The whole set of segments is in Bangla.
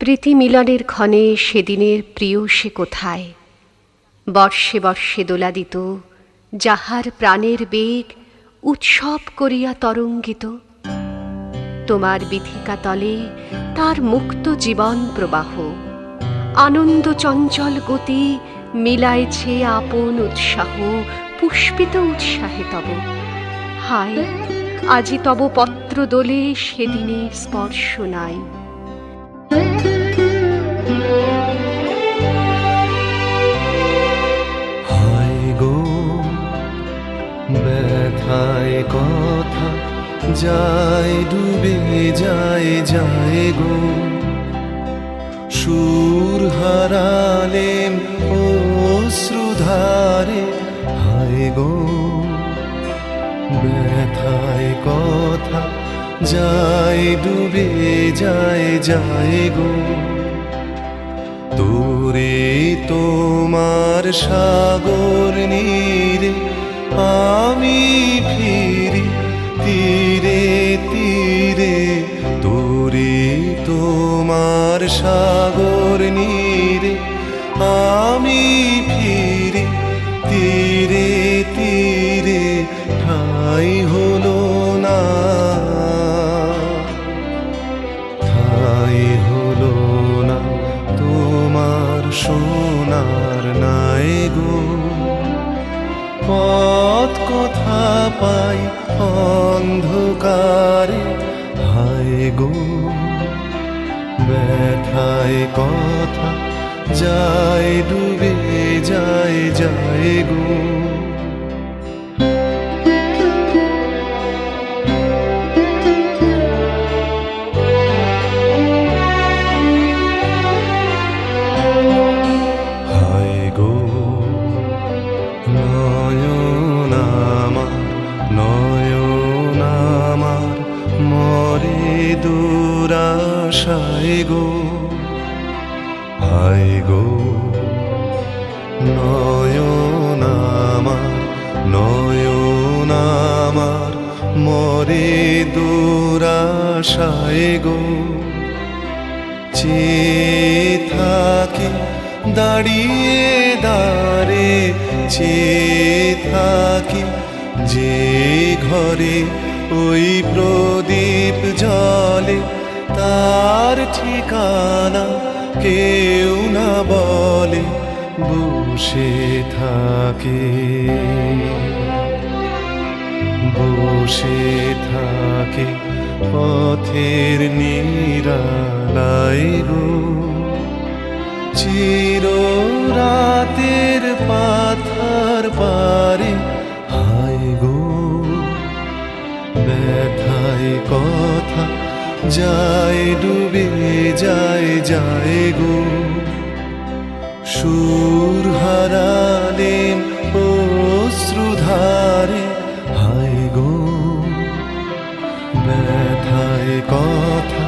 প্রীতি মিলনের ক্ষণে সেদিনের প্রিয় সে কোথায়? বর্ষে বর্ষে দোলা দিত যাহার প্রাণের বেগ উৎসব করিয়া তরঙ্গিত, তোমার বিথিকা তলে তার মুক্ত জীবন প্রবাহ, আনন্দ চঞ্চল গতি মিলাইছে আপন উৎসাহ, পুষ্পিত উৎসাহে তব। হায়, আজি তব পত্র দোলে সেদিনের স্পর্শ নাই। যায়, ডুবে যায় যায় গো। সুর হারালেম অশ্রুধারে, হায় গো। ব্যথায় কথা যায়, ডুবে যায় যায় গো। দূরে তোমার সাগর নীরে আমি সাগর নীরে, আমি ফিরি, তীরে তীরে ঠাই হলো না। ঠাই হলো না তোমার সোনার নাই গো। পথ কথা পাই অন্ধকারে, হায় গো। ব্যথায় কথা যায় ডুবে যায় যায় গো। হায় দুরাশায় গো। হায় গো, নয়ন আমার নয়ন আমার, মরে দুরাশায় গো। চেয়ে থাকে দাঁড়িয়ে দাঁড়ে, চেয়ে থাকে যে ঘরে ওই প্রদীপ জলে তার ঠিকানা কেউ না বলে, বসে থাকে। বসে থাকে পথের নিরালাই গো। চির রাতের পাথার পারে কথা, যায় ডুবে, যায় যায় গো। সুর হারালেম শ্রুধারে হায় গো। ব্যথায় কথা,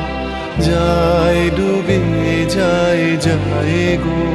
যায় ডুবে, যায় যায় গো।